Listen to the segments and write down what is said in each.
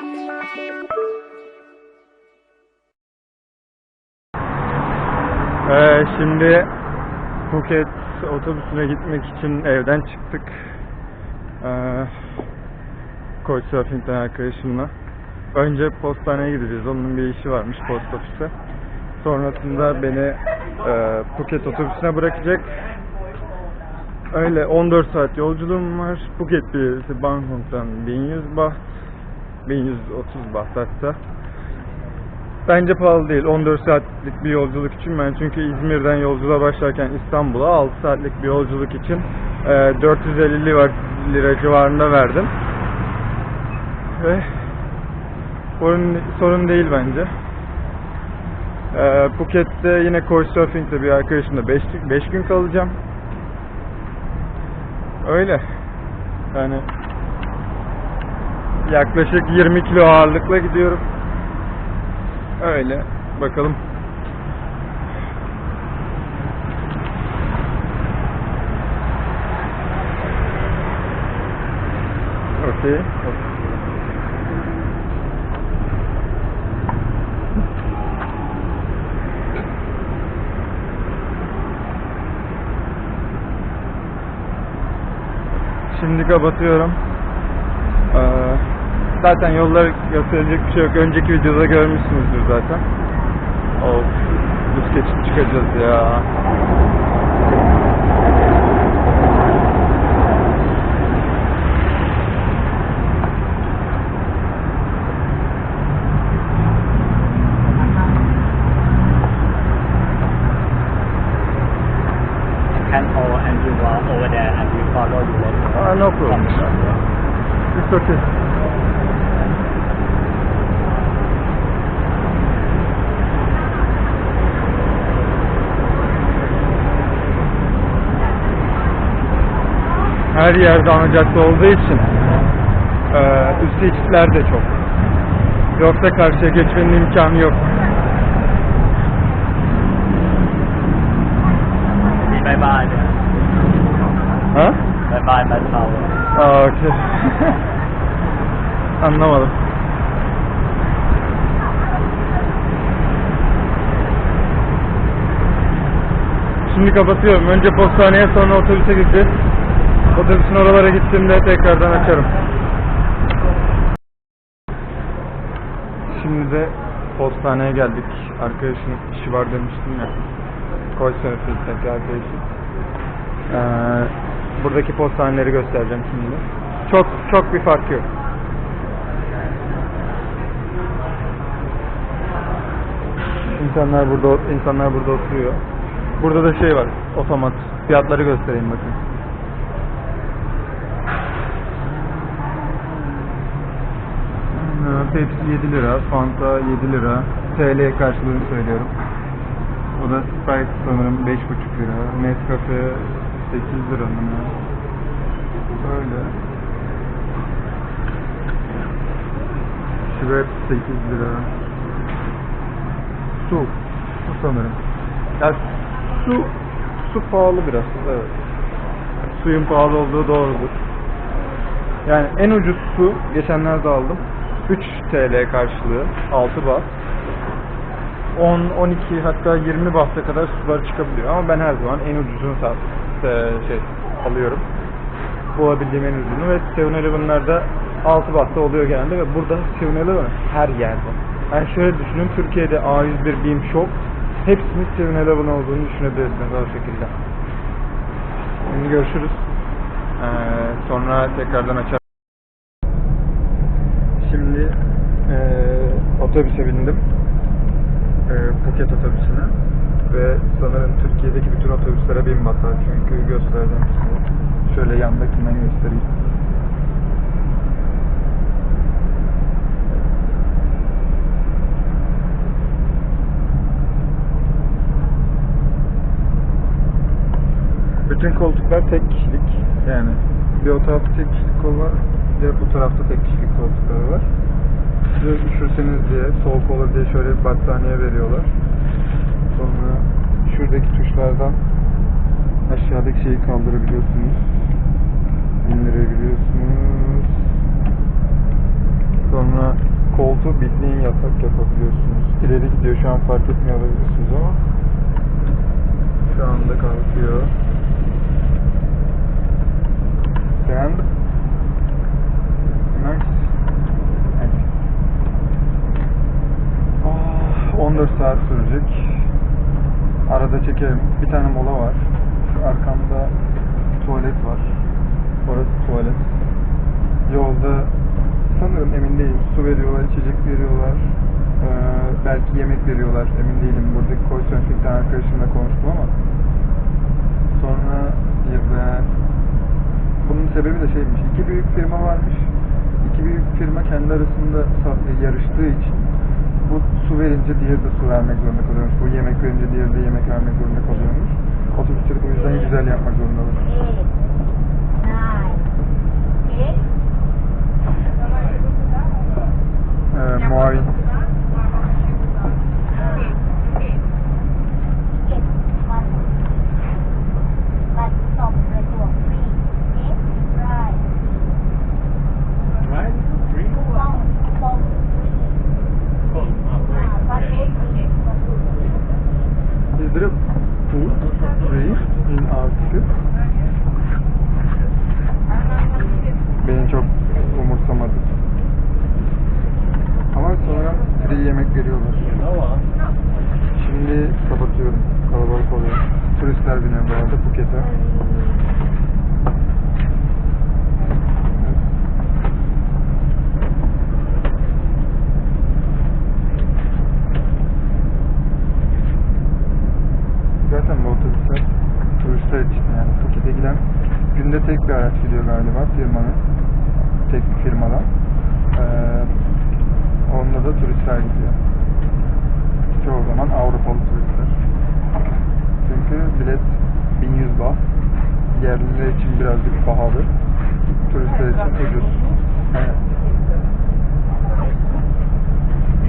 Ee, şimdi Phuket otobüsüne gitmek için evden çıktık. Ee, Couchsurfing'den arkadaşımla. Önce postaneye gideceğiz. Onun bir işi varmış post ofise. Sonrasında beni e, Phuket otobüsüne bırakacak. Öyle 14 saat yolculuğum var. Phuket birisi Bangkok'tan 1100 baht. 1130 baht. Bence pahalı değil. 14 saatlik bir yolculuk için ben çünkü İzmir'den yolculuğa başlarken İstanbul'a 6 saatlik bir yolculuk için e, 450 lira, lira civarında verdim. Ve sorun, sorun değil bence. E, Phuket'te yine Couchsurfing'de bir arkadaşımla 5 5 gün kalacağım. Öyle. Yani yaklaşık 20 kilo ağırlıkla gidiyorum. Öyle. Bakalım. Okey. Şimdi kapatıyorum. Ee, zaten yolları gösterecek bir şey yok. Önceki videoda görmüşsünüzdür zaten. Of. Düz geçit çıkacağız ya. Her yerde ana cadde olduğu için eee üstü içler de çok. Yoksa karşıya geçmenin imkanı yok. Bye bye. Ha? Bye bye, power. Aa, okey. Anlamadım. Şimdi kapatıyorum. Önce postaneye sonra otobüse gideceğiz. Otobüsün oralara gittiğimde tekrardan açarım. Şimdi de postaneye geldik. Arkadaşın işi var demiştim ya. Koy Sönfield'deki arkadaşım. Ee, buradaki postaneleri göstereceğim şimdi. Çok çok bir fark yok. İnsanlar burada insanlar burada oturuyor. Burada da şey var, otomat. Fiyatları göstereyim bakın. Ee, Pepsi 7 lira, Fanta 7 lira. TL karşılığını söylüyorum. O da Sprite sanırım 5,5 lira. Nescafe 8 lira mı? ne? Öyle. Schweppes 8 lira. Su. Su sanırım. Ya su su pahalı biraz. Evet. Suyun pahalı olduğu doğrudur. Yani en ucuz su geçenlerde aldım. 3 TL karşılığı 6 baht. 10, 12 hatta 20 bahta kadar sular çıkabiliyor ama ben her zaman en ucuzunu sat, e, şey alıyorum. Bulabildiğim en ucuzunu ve 7-Eleven'larda 6 bahta oluyor genelde ve burada 7-Eleven her yerde. Yani şöyle düşünün Türkiye'de A101, BİM Shop hepsinin 7-Eleven olduğunu düşünebilirsiniz o şekilde. Şimdi görüşürüz. Ee, sonra tekrardan açarım. Şimdi eee otobüse bindim. Eee Phuket otobüsüne. Ve sanırım Türkiye'deki bütün otobüslere bin basar. Çünkü göstereceğim size. Şöyle yandakinden göstereyim. Bütün koltuklar tek kişilik. Yani bir o tarafta tek kişilik kol var. Bir de bu tarafta tek kişilik koltukları var. Size üşürseniz diye, soğuk olur diye şöyle bir battaniye veriyorlar. Sonra şuradaki tuşlardan aşağıdaki şeyi kaldırabiliyorsunuz. İndirebiliyorsunuz. Sonra yatak yapabiliyorsunuz. İleri gidiyor şu an fark etmiyor olabilirsiniz ama şu anda kalkıyor. Beğendim. Nice. Ah, 14 saat sürecek. Arada çekerim. Bir tane mola var. Şu arkamda tuvalet var. Orası tuvalet. Yolda sanırım emin değilim. Su veriyorlar, içecek veriyorlar. Ee, belki yemek veriyorlar. Emin değilim. Buradaki Couchsurfing'den arkadaşımla konuştum ama. Sonra bir de bunun sebebi de şeymiş. İki büyük firma varmış. İki büyük firma kendi arasında yarıştığı için bu su verince diğeri de su vermek zorunda kalıyormuş. Bu yemek verince diğeri de yemek vermek zorunda kalıyormuş. Otobüsleri bu yüzden güzel yapmak zorundalar. Ee, muavin. Free yemek veriyorlar. Şimdi kapatıyorum. Kalabalık oluyor. Turistler biniyor bu arada Phuket'e. Zaten bu otobüsler turistler için yani Phuket'e giden günde tek bir araç gidiyor galiba firmanın. Tek bir firmadan. Ee, onunla da turistler gidiyor. Çoğu zaman Avrupalı turistler. Çünkü bilet 1100 baht. Yerliler için birazcık pahalı. Ucuz. Evet.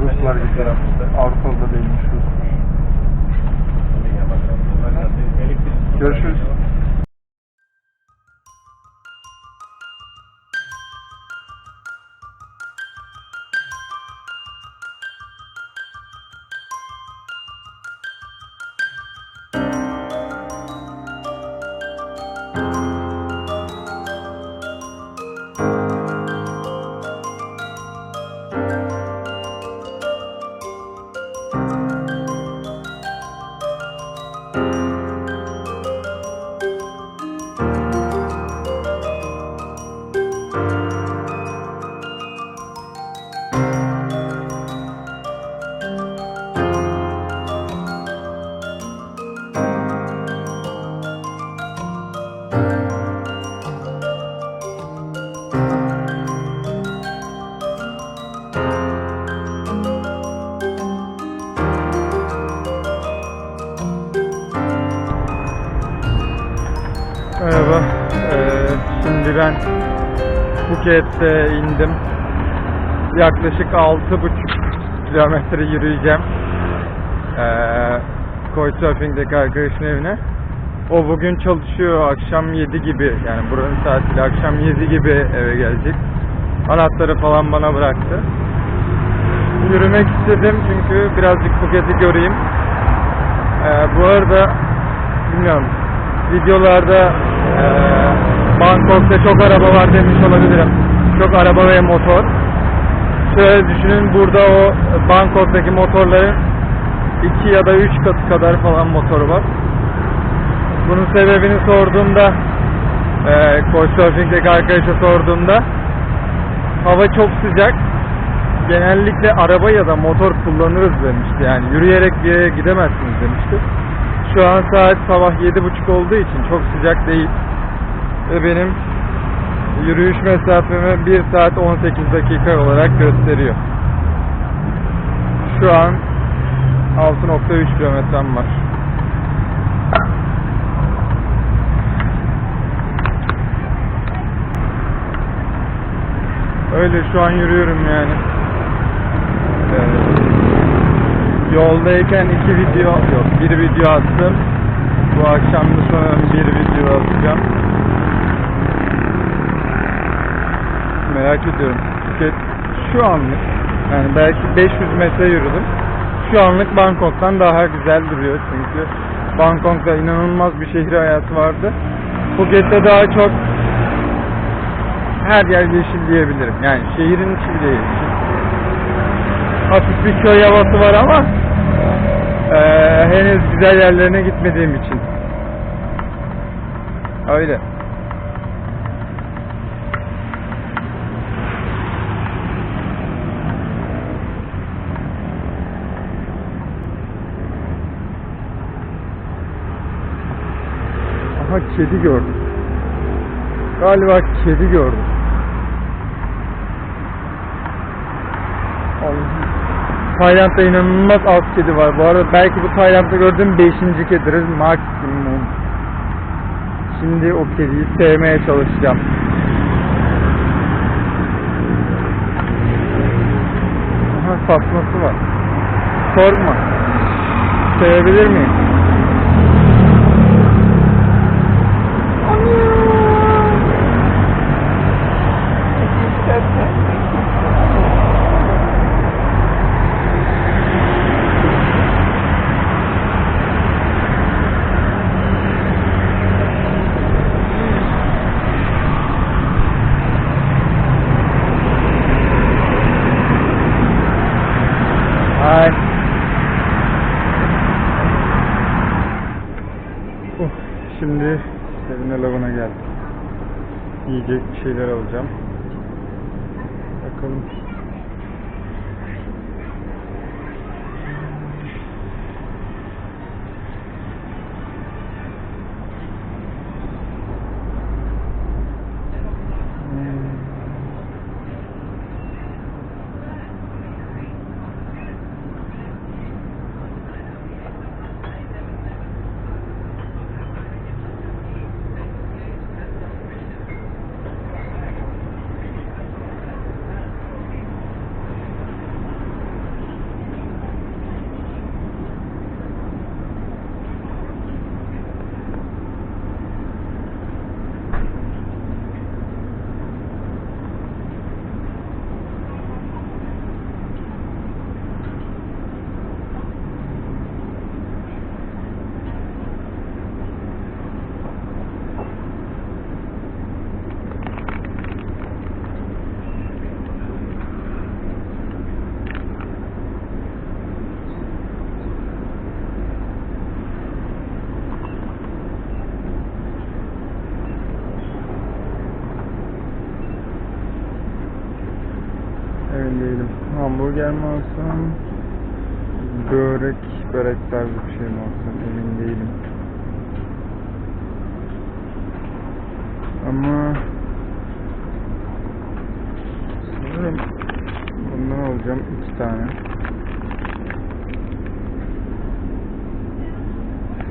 Ruslar gidiyor. Avrupalı da değilmiş Rus. Görüşürüz. Phuket'te indim. Yaklaşık 6,5 kilometre yürüyeceğim. Ee, Couchsurfing'deki arkadaşın evine. O bugün çalışıyor akşam 7 gibi yani buranın saatiyle akşam 7 gibi eve gelecek. Anahtarı falan bana bıraktı. Yürümek istedim çünkü birazcık Phuket'i göreyim. Ee, bu arada bilmiyorum videolarda eee Bangkok'ta çok araba var demiş olabilirim. Çok araba ve motor. Şöyle düşünün burada o Bangkok'taki motorların iki ya da üç katı kadar falan motoru var. Bunun sebebini sorduğumda eee Couchsurfing'deki arkadaşa sorduğumda hava çok sıcak. Genellikle araba ya da motor kullanırız demişti. Yani yürüyerek bir yere gidemezsiniz demişti. Şu an saat sabah yedi buçuk olduğu için çok sıcak değil. Ve benim yürüyüş mesafemi 1 saat 18 dakika olarak gösteriyor. Şu an 6.3 kilometrem var. Öyle şu an yürüyorum yani. Evet. Yoldayken iki video yok bir video attım. Bu akşam da sanırım bir video atacağım. Merak ediyorum. Phuket şu anlık Yani belki 500 metre yürüdüm. Şu anlık Bangkok'tan daha güzel duruyor çünkü Bangkok'ta inanılmaz bir şehir hayatı vardı. Phuket'te daha çok her yer yeşil diyebilirim. Yani şehrin içi bile yeşil. Hafif bir köy havası var ama eee, henüz güzel yerlerine gitmediğim için. Öyle. Kedi gördüm. Galiba kedi gördüm. Tayland'da inanılmaz az kedi var. Bu arada belki bu Tayland'da gördüğüm 5. kedidir maksimum. Şimdi o kediyi sevmeye çalışacağım. Aha tasması var. Sorma. Sevebilir miyim? Şimdi Sevin lavına geldim. Yiyecek bir şeyler alacağım. Bakalım. Değilim. Hamburger mi alsam? Börek, börek tarzı bir şey mi alsam? Emin değilim. Ama sanırım bundan alacağım iki tane.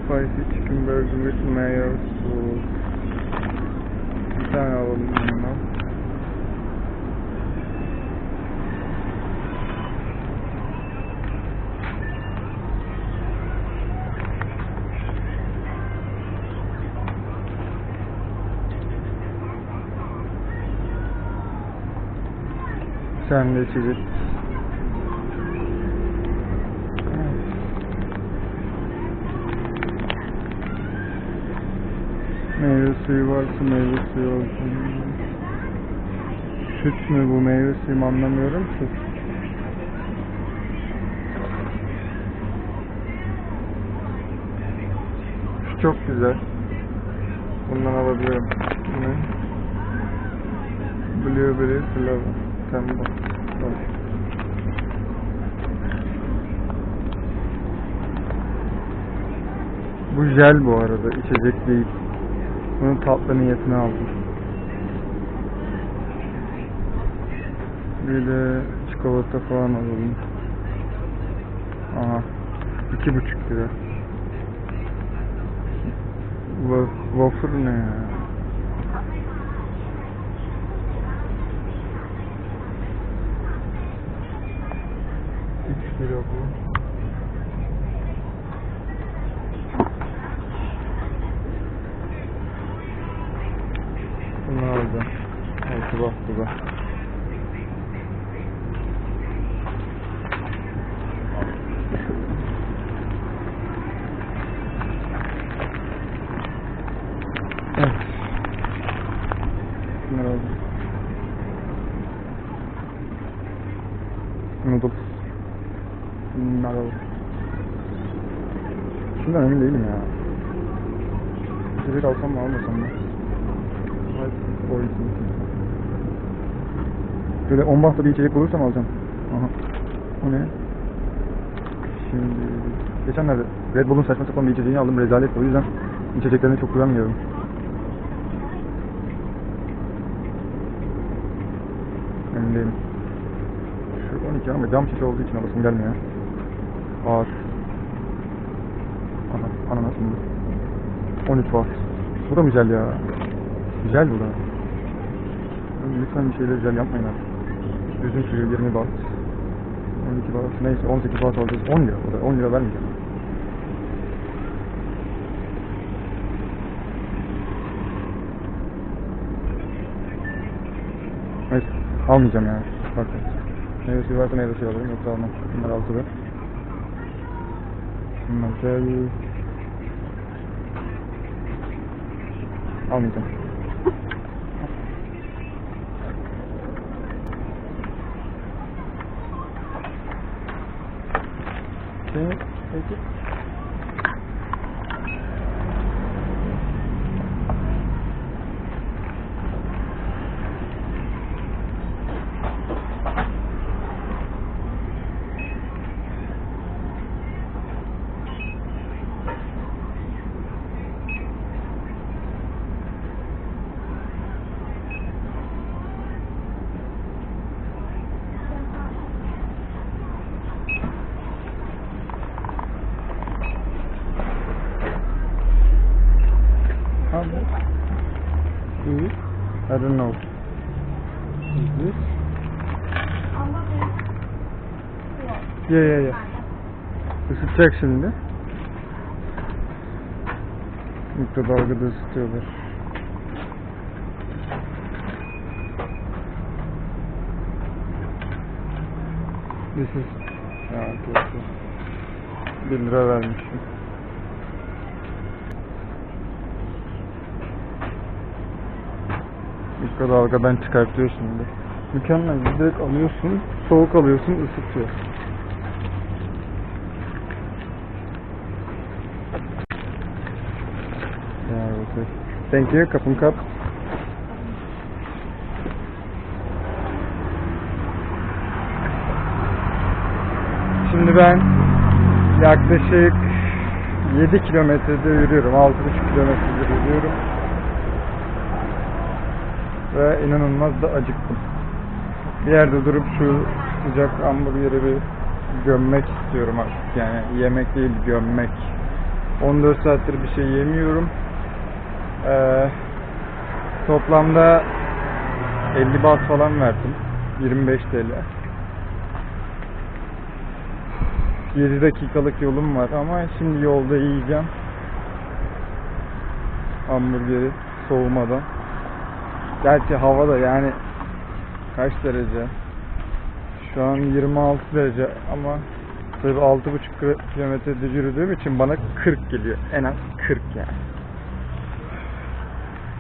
Spicy chicken burger with mayo sauce. Bir tane alalım bundan. Sen de içecek. Meyve suyu varsa meyve suyu olsun. Süt mü bu meyve suyu anlamıyorum ki. Şu çok güzel. Bundan alabilirim. Ne? Blueberry flavor. Tamam. Tamam. Bu jel bu arada, içecek değil. Bunu tatlı niyetine aldım. Bir de çikolata falan alalım. Aha. iki buçuk lira. Wa- Wafer ne ya? Bismillah okuyun. Bunlar orada. Evet, bak bu bak. Evet. Bunlar oldu. Noodles. Noodles. Şundan emin değilim ya. İçecek alsam mı almasam mı? İçin. Böyle 10 bahta bir içecek bulursam alacağım. Aha. O ne? Şimdi geçenlerde Red Bull'un saçma sapan bir içeceğini aldım rezalet o yüzden içeceklerine çok güvenmiyorum. Emin değilim. Şu 12 ama cam şişe olduğu için alasım gelmiyor. Ağır. Aha, ananas mı? 13 watt. Bu da mı güzel ya. Güzel bu da. Lütfen bir şeyler güzel yapmayın artık. Üzüm suyu 20 baht. 12 baht. Neyse 18 baht alacağız. 10 lira o da. 10 lira vermeyeceğim. Neyse almayacağım yani. Bak. Meyve suyu varsa meyve suyu alırım yoksa almam. Bunlar altıda. Bunlar güzel. Almayacağım. Can Is this? Yeah, yeah, yeah. Isıtacak şimdi. Mikrodalgada ısıtıyorlar. This is... Ha, okay, okay. 1 lira vermişim. Mikrodalgadan çıkartıyor şimdi. Mükemmel. Direkt alıyorsun, soğuk alıyorsun, ısıtıyor. Thank you, kapın kap. Şimdi ben yaklaşık 7 kilometrede yürüyorum. 6,5 kilometrede yürüyorum. Ve inanılmaz da acıktım. Bir yerde durup şu sıcak hamburgeri bir gömmek istiyorum artık. Yani yemek değil gömmek. 14 saattir bir şey yemiyorum. Ee, toplamda 50 baht falan verdim. 25 TL. 7 dakikalık yolum var ama şimdi yolda yiyeceğim. Hamburgeri soğumadan. Gerçi hava da yani kaç derece? Şu an 26 derece ama tabii 6,5 kilometrede yürüdüğüm için bana 40 geliyor. En az 40 yani.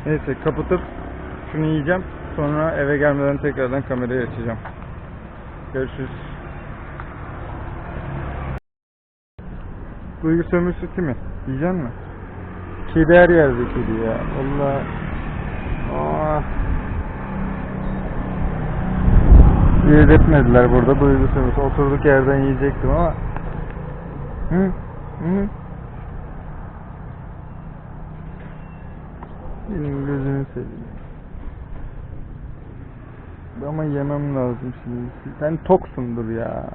Neyse kapatıp şunu yiyeceğim. Sonra eve gelmeden tekrardan kamerayı açacağım. Görüşürüz. Duygu sömürüsü mi? Yiyecek mi? Kedi her yerde kedi ya. Allah. Aa. Yedirtmediler burada duygu sömürüsü. Oturduk yerden yiyecektim ama. Hı? Hı? Benim gözünü seveyim. Ama yemem lazım şimdi. Sen toksundur ya.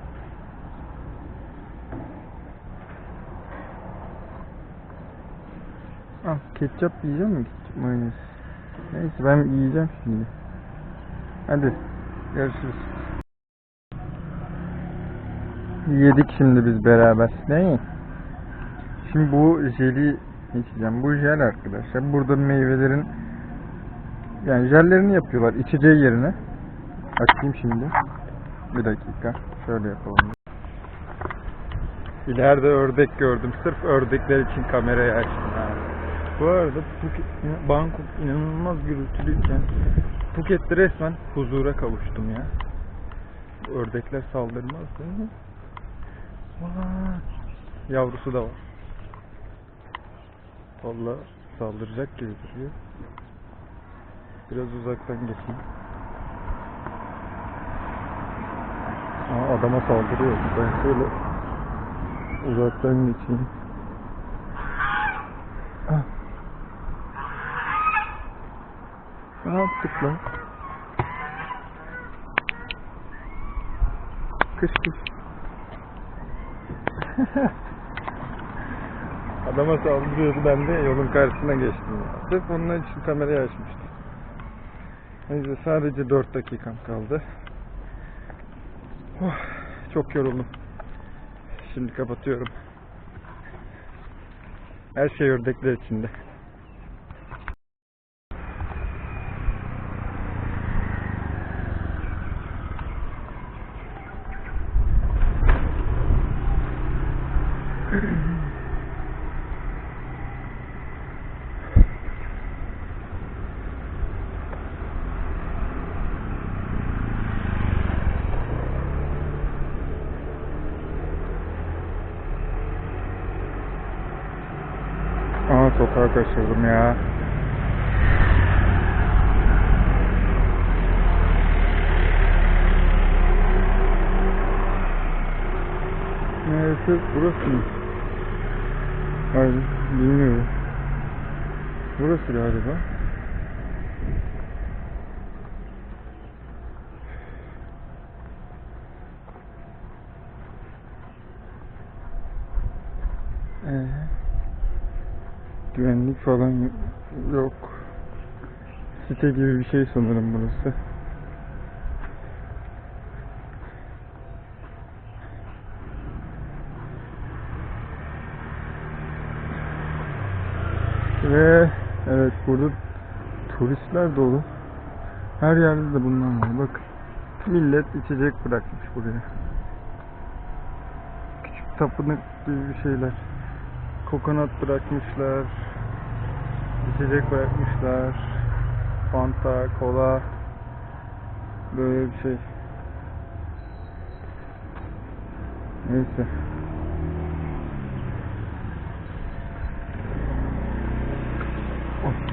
Ah, ketçap yiyecek mi? Mayonez. Neyse ben yiyeceğim şimdi. Hadi görüşürüz. Yedik şimdi biz beraber. Değil mi? Şimdi bu jeli içeceğim. Bu jel arkadaşlar. Burada meyvelerin yani jellerini yapıyorlar içeceği yerine. Açayım şimdi. Bir dakika. Şöyle yapalım. İleride ördek gördüm. Sırf ördekler için kamerayı açtım. Bu arada Phuket, Bangkok inanılmaz gürültülüyken Phuket'te resmen huzura kavuştum ya. ördekler saldırmaz değil mi? Vay. Yavrusu da var. Valla saldıracak gibi duruyor. Biraz uzaktan geçeyim. Aa, adama saldırıyor. Ben şöyle uzaktan geçeyim. Ah. Lan? Kış kış. Adama saldırıyordu ben de yolun karşısına geçtim. ya. Sırf onun için kamerayı açmıştım. Neyse sadece 4 dakikam kaldı. Oh, çok yoruldum. Şimdi kapatıyorum. Her şey ördekler içinde. Sokağa kaçırdım ya. Neresi? Burası mı? Hayır, bilmiyorum. Burası galiba. Ee, güvenlik falan yok. Site gibi bir şey sanırım burası. Ve evet burada turistler dolu. Her yerde de bunlar var. Bakın. Millet içecek bırakmış buraya. Küçük tapınak gibi bir şeyler. Kokonat bırakmışlar. İçecek bırakmışlar. Fanta, kola. Böyle bir şey. Neyse. Oh.